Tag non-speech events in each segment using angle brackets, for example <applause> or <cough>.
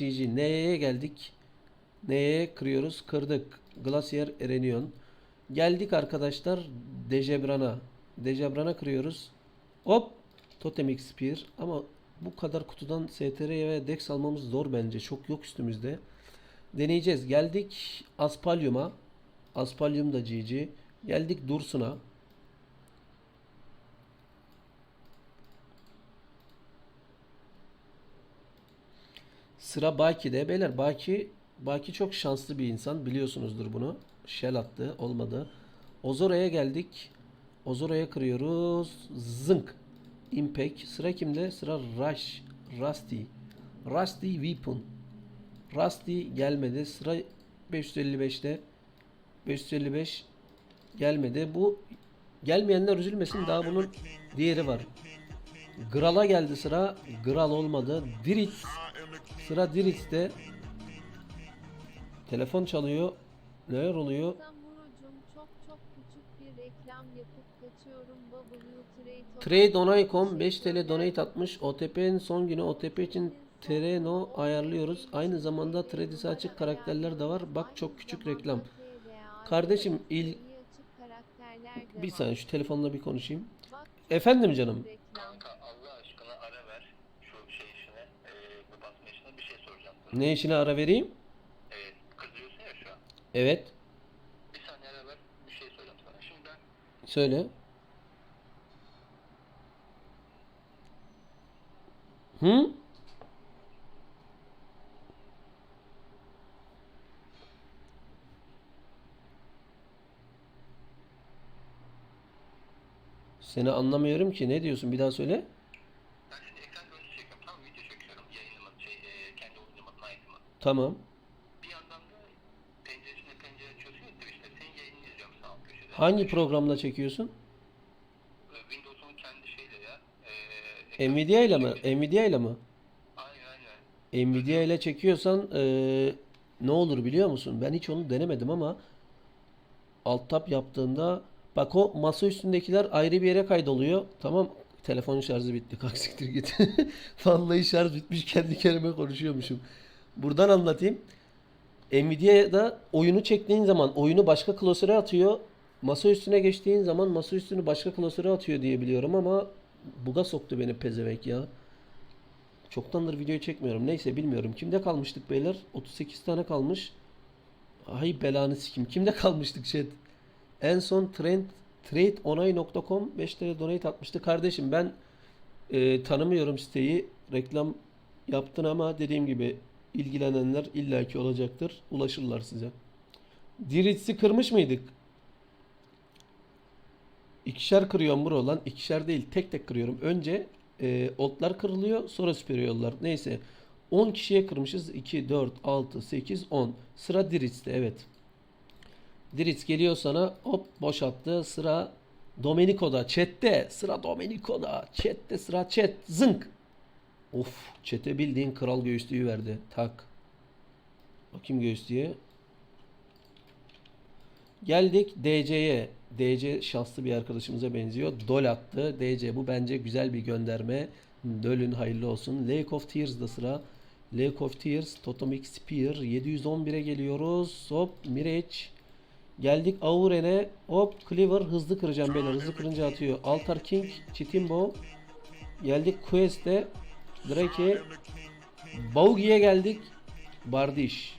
GG. N'ye geldik. N'ye kırıyoruz. Kırdık. Glacier Erenion. Geldik arkadaşlar Dejebran'a. Dejebran'a kırıyoruz. Hop. Totemik Spear. Ama bu kadar kutudan STR'ye ve Dex almamız zor bence. Çok yok üstümüzde. Deneyeceğiz. Geldik Aspalyum'a. Aspalyum da GG. Geldik Dursun'a. Sıra Baki'de. Beyler Baki Baki çok şanslı bir insan. Biliyorsunuzdur bunu. Shell attı. Olmadı. Ozora'ya geldik. Ozora'ya kırıyoruz. Zınk. Impact. Sıra kimde? Sıra Rush. Rusty. Rusty Weapon. Rusty gelmedi. Sıra 555'te. 555 gelmedi. Bu gelmeyenler üzülmesin. Daha bunun diğeri var. Gral'a geldi sıra. Gral olmadı. Diritz. Sıra Diritz'te. Telefon çalıyor. Neler oluyor? Samurucum çok çok küçük bir reklam yapıp kaçıyorum. W Trade Onay.com 5 TL donate atmış. OTP'nin son günü OTP için Tereno ayarlıyoruz. Aynı zamanda Tradis'e açık karakterler de var. Bak çok küçük reklam. Kardeşim, il- Bir saniye şu telefonla bir konuşayım. Efendim canım. Kanka Allah aşkına ara ver şu şey işine, e, bu basma işine bir şey soracağım sana. Ne işine ara vereyim? Evet, kızıyorsun ya şu an. Evet. Bir saniye ara ver, bir şey soracağım sana. Şimdi ben Söyle. Hı? Seni anlamıyorum ki. Ne diyorsun? Bir daha söyle. Tamam. Bir yandan da penceresine pencere açıyorsun ya Twitch'te. Senin yayınını izliyorum sağ alt köşede. Hangi programla çekiyorsun? E, Windows'un kendi şeyle ya. E, ekran Nvidia ile mi? Nvidia ile mi? Aynen aynen. Nvidia ile çekiyorsan eee, ne olur biliyor musun? Ben hiç onu denemedim ama alt tab yaptığında bak o masa üstündekiler ayrı bir yere kaydoluyor. Tamam. Telefonun şarjı bitti. Kalk siktir git. <laughs> Vallahi şarj bitmiş. Kendi kendime konuşuyormuşum. Buradan anlatayım. Nvidia'da oyunu çektiğin zaman oyunu başka klasöre atıyor. Masa üstüne geçtiğin zaman masa üstünü başka klasöre atıyor diye biliyorum ama buga soktu beni pezevenk ya. Çoktandır video çekmiyorum. Neyse bilmiyorum. Kimde kalmıştık beyler? 38 tane kalmış. Ay belanı sikim. Kimde kalmıştık chat? En son trend tradeonay.com 5 TL donate atmıştı. Kardeşim ben e, tanımıyorum siteyi. Reklam yaptın ama dediğim gibi ilgilenenler illaki olacaktır. Ulaşırlar size. Diritz'i kırmış mıydık? İkişer kırıyorum bro lan. İkişer değil tek tek kırıyorum. Önce e, otlar kırılıyor sonra superiorlar. Neyse. 10 kişiye kırmışız. 2, 4, 6, 8, 10. Sıra Diritz'te evet. Diritz geliyor sana. Hop boşalttı. Sıra Domenico'da. Chat'te. Sıra Domenico'da. Chat'te sıra chat. Zınk. Of. Chat'e bildiğin kral göğüslüğü verdi. Tak. Bakayım göğüslüğe. Geldik DC'ye. DC şanslı bir arkadaşımıza benziyor. Dol attı. DC bu bence güzel bir gönderme. Dölün hayırlı olsun. Lake of Tears'da sıra. Lake of Tears, Totomic Spear. 711'e geliyoruz. Hop Mireç. Geldik Auren'e. Hop Cleaver hızlı kıracağım beyler. Hızlı kırınca atıyor. Altar King, Chitimbo. Geldik Quest'e. Drake. Baugi'ye geldik. Bardiş.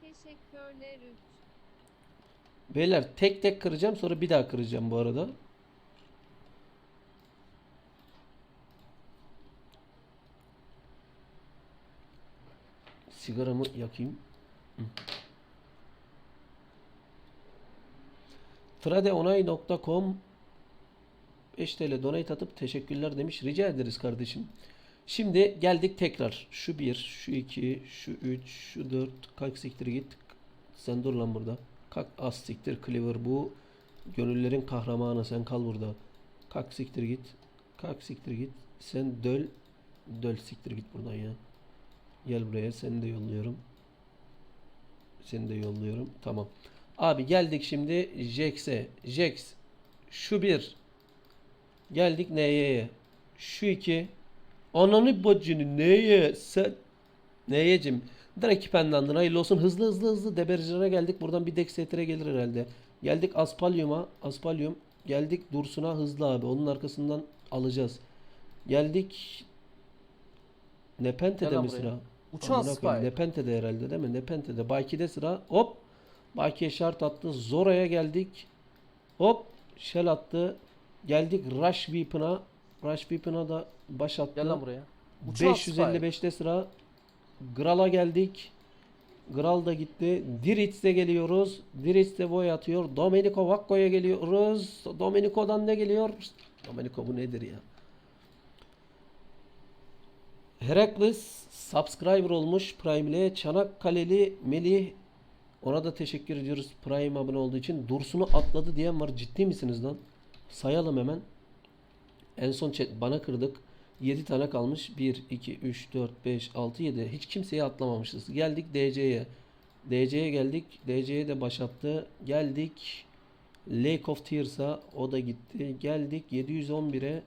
Teşekkürler 3. Beyler tek tek kıracağım sonra bir daha kıracağım bu arada. Sigaramı yakayım. Tradeonay.com 5 TL donate atıp teşekkürler demiş. Rica ederiz kardeşim. Şimdi geldik tekrar. Şu 1, şu 2, şu 3, şu 4. Kalk siktir git. Sen dur lan burada. Kalk az siktir Cleaver bu. Gönüllerin kahramanı sen kal burada. Kalk siktir git. Kalk siktir git. Sen döl. Döl siktir git buradan ya. Gel buraya seni de yolluyorum. Seni de yolluyorum. Tamam. Abi geldik şimdi Jax'e. Jax. Şu bir. Geldik N'ye. Şu iki. Ananı bacını neye? Sen Neyecim? Direkt pendandın. Hayırlı olsun. Hızlı hızlı hızlı Debercan'a geldik. Buradan bir Dexeter'e gelir herhalde. Geldik Aspalyum'a. Aspalyum. Geldik Dursun'a hızlı abi. Onun arkasından alacağız. Geldik Nepente'de Gel mi buraya. sıra? Uçan Amına koyayım, Spy. Nepente'de herhalde değil mi? Nepente'de. Baki'de sıra. Hop. Baki'ye şart attı. Zora'ya geldik. Hop. Shell attı. Geldik Rush Weapon'a. Rush Weapon'a da baş attı. Gel lan buraya. Uçan 555'te sıra. Gral'a geldik. Gral da gitti. Diritz'e geliyoruz. Diritz'e boy atıyor. Domenico Vacco'ya geliyoruz. Domenico'dan ne geliyor? Domenico bu nedir ya? Herakles subscriber olmuş Prime ile. Çanakkale'li Melih ona da teşekkür ediyoruz Prime abone olduğu için. Dursun'u atladı diyen var. Ciddi misiniz lan? Sayalım hemen. En son chat bana kırdık. 7 tane kalmış. 1, 2, 3, 4, 5, 6, 7. Hiç kimseye atlamamışız. Geldik DC'ye. DC'ye geldik. DC'ye de baş attı. Geldik Lake of Tears'a. O da gitti. Geldik 711'e.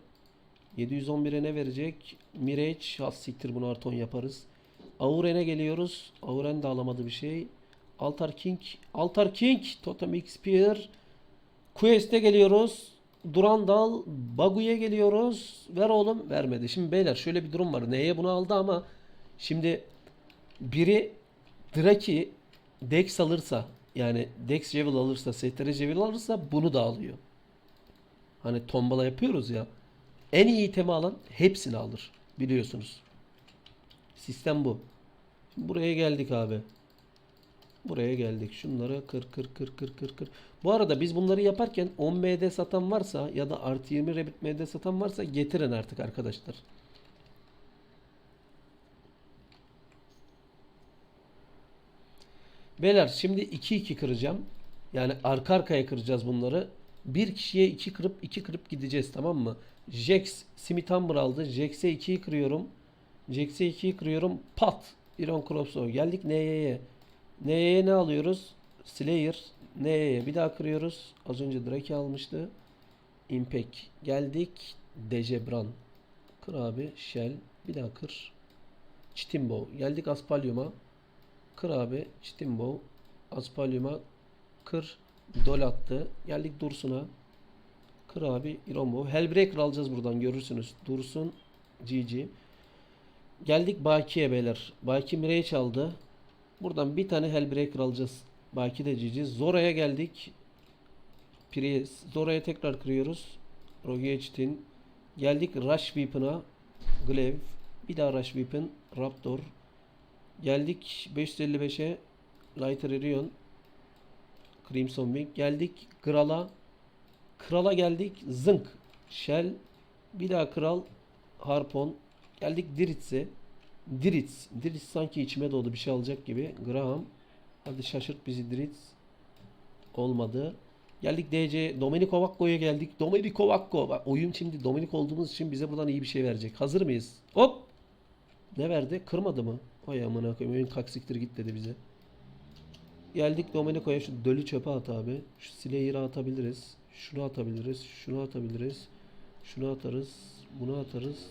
711'e ne verecek? Mirage. Ha siktir bunu Arton yaparız. Auren'e geliyoruz. Auren de alamadı bir şey. Altar King. Altar King. Totem Spear. Quest'e geliyoruz. Durandal, Bagu'ya geliyoruz. Ver oğlum. Vermedi. Şimdi beyler şöyle bir durum var. Neye bunu aldı ama şimdi biri Draki Dex alırsa yani Dex Jewel alırsa, STR Jewel alırsa bunu da alıyor. Hani tombala yapıyoruz ya. En iyi itemi alan hepsini alır. Biliyorsunuz. Sistem bu. Şimdi buraya geldik abi. Buraya geldik. Şunları kır kır kır kır kır kır. Bu arada biz bunları yaparken 10 MD satan varsa ya da artı 20 Rabbit MD satan varsa getirin artık arkadaşlar. Beyler şimdi 2-2 kıracağım. Yani arka arkaya kıracağız bunları. Bir kişiye 2 kırıp 2 kırıp gideceğiz tamam mı? Jax Smith Humber aldı. Jax'e 2'yi kırıyorum. Jax'e 2'yi kırıyorum. Pat. Iron Crops'o. Geldik NY'ye. N'ye ne alıyoruz? Slayer. N'ye bir daha kırıyoruz. Az önce Drake almıştı. Impact. Geldik. Dejebran. Kır abi. Shell. Bir daha kır. Chitimbo. Geldik Aspalyum'a. Kır abi. Chitimbo. Aspalyum'a. Kır. Dol attı. Geldik Dursun'a. Kır abi. Irombo. Hellbreaker alacağız buradan görürsünüz. Dursun. GG. Geldik Baki'ye beyler. Baki Mire'yi çaldı. Buradan bir tane Hellbreaker alacağız. Baki de GG. Zora'ya geldik. Prius. Zora'ya tekrar kırıyoruz. Rogettin. Geldik Rush Weapon'a. Glaive. Bir daha Rush Weapon. Raptor. Geldik 555'e. Lighter Erion. Crimson Wing. Geldik Kral'a. Kral'a geldik. Zınk. Shell. Bir daha Kral. Harpon. Geldik Diritz'e. Diritz. Diritz sanki içime doğdu bir şey alacak gibi. Graham. Hadi şaşırt bizi Diritz. Olmadı. Geldik DC. Domenico Vacco'ya geldik. Domenico Vacco. Bak oyun şimdi Domenico olduğumuz için bize buradan iyi bir şey verecek. Hazır mıyız? Hop. Ne verdi? Kırmadı mı? Vay amına koyayım. Oyun kaksiktir git dedi bize. Geldik Domenico'ya şu dölü çöpe at abi. Şu Slayer'ı atabiliriz. Şunu atabiliriz. Şunu atabiliriz. Şunu atarız. Bunu atarız.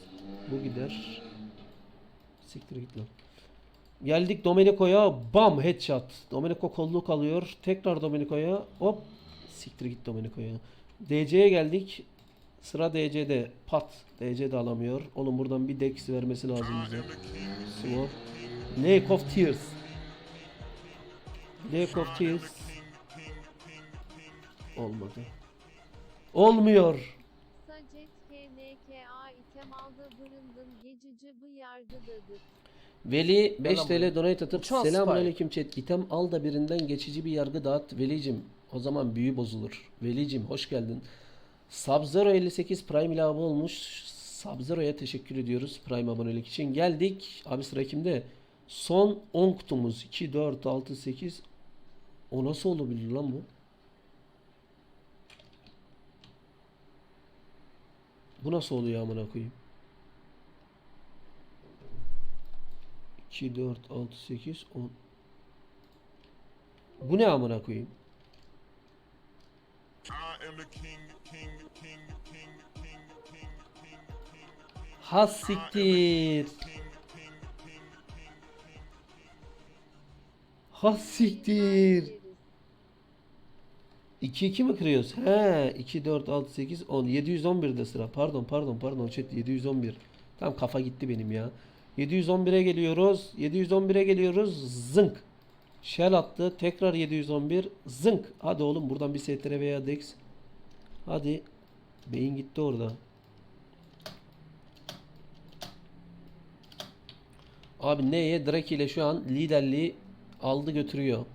Bu gider. Siktir git lan. Geldik Domenico'ya. Bam headshot. Domenico kolluk alıyor. Tekrar Domenico'ya. Hop. Siktir git Domenico'ya. DC'ye geldik. Sıra DC'de. Pat. DC de alamıyor. Oğlum buradan bir dex vermesi lazım bize. Sword. Lake of Tears. Lake of Tears. Olmadı. Olmuyor. Veli 5 Yalan TL donate atıp Uçan selamun spy. aleyküm chat. İtem al da birinden geçici bir yargı dağıt Velicim. O zaman büyü bozulur. Velicim hoş geldin. Sub-Zero 58 Prime ile abone olmuş. Sub-Zero'ya teşekkür ediyoruz Prime abonelik için. Geldik. Abi sıra kimde? Son 10 kutumuz. 2, 4, 6, 8. O nasıl olabilir lan bu? Bu nasıl oluyor amına koyayım? 2, 4, 6, 8, 10. Bu ne amına koyayım? Has siktir. Has siktir. 2 2 mi kırıyoruz? He, 2 4 6 8 10 711 de sıra. Pardon, pardon, pardon. Chat 711. Tam kafa gitti benim ya. 711'e geliyoruz. 711'e geliyoruz. Zınk. Shell attı. Tekrar 711. Zınk. Hadi oğlum buradan bir STR veya Dex. Hadi. Beyin gitti orada. Abi neye? Drake ile şu an liderliği aldı götürüyor.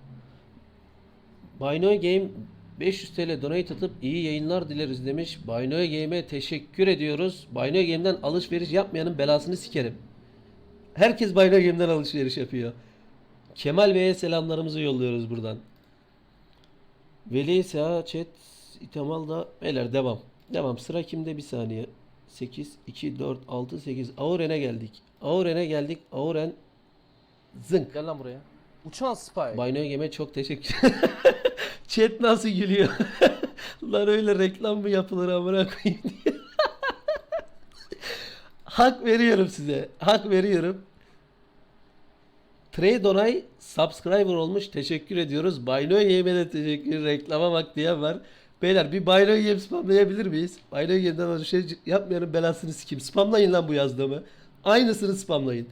Binoy Game 500 TL donate atıp iyi yayınlar dileriz demiş. Binoy Game'e teşekkür ediyoruz. Binoy Game'den alışveriş yapmayanın belasını sikerim. Herkes Binoy Game'den alışveriş yapıyor. Kemal Bey'e selamlarımızı yolluyoruz buradan. Veli Seha Chat İtemal da beyler devam. Devam. Sıra kimde bir saniye. 8 2 4 6 8 Auren'e geldik. Auren'e geldik. Auren zınk. Gel lan buraya. Uçan spy. Binoy Game'e çok teşekkür <laughs> Chat nasıl gülüyor? <laughs> Lan öyle reklam mı yapılır amına koyayım diye. Hak veriyorum size. Hak veriyorum. Trey Donay subscriber olmuş. Teşekkür ediyoruz. Binoy Game'e de teşekkür. Reklama bak diyen var. Beyler bir Binoy Game spamlayabilir miyiz? Binoy Game'den alışveriş yapmayanın belasını sikeyim. Spamlayın lan bu yazdığımı. Aynısını spamlayın.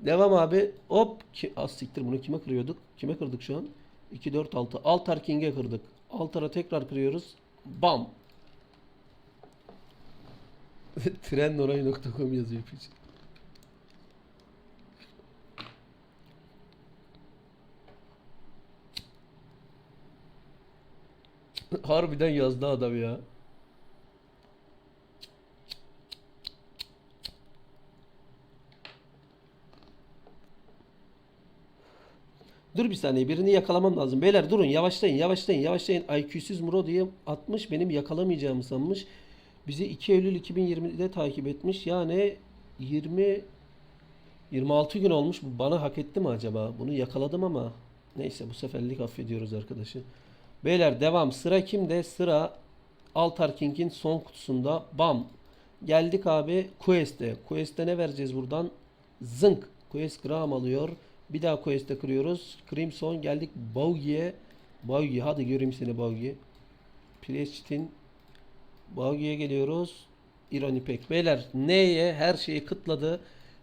Devam abi. Hop. Ki, az siktir bunu kime kırıyorduk? Kime kırdık şu an? 2, 4, 6. Altar King'e kırdık. Altar'a tekrar kırıyoruz. Bam. <laughs> Trendonay.com yazıyor piç. <laughs> Harbiden yazdı adam ya. Dur bir saniye birini yakalamam lazım. Beyler durun yavaşlayın yavaşlayın yavaşlayın. IQ'süz Muro diye atmış benim yakalamayacağımı sanmış. Bizi 2 Eylül 2020'de takip etmiş. Yani 20 26 gün olmuş. Bu bana hak etti mi acaba? Bunu yakaladım ama neyse bu seferlik affediyoruz arkadaşı. Beyler devam. Sıra kimde? Sıra Altar King'in son kutusunda. Bam. Geldik abi Quest'e. Quest'e ne vereceğiz buradan? Zınk. Quest gram alıyor. Bir daha Quest'e kırıyoruz. Crimson geldik Baugi'ye. Baugi hadi göreyim seni Baugi. Prestin Baugi'ye geliyoruz. Ironipek. Beyler neye her şeyi kıtladı.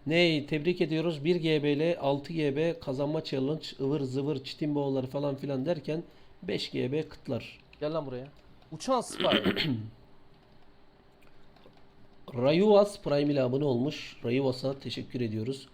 Neyi tebrik ediyoruz. 1 GB ile 6 GB kazanma challenge ıvır zıvır çitimboğulları falan filan derken 5 GB kıtlar. Gel lan buraya. Uçan spy. <clears throat> Rayuvas Prime ile abone olmuş. Rayuvas'a teşekkür ediyoruz.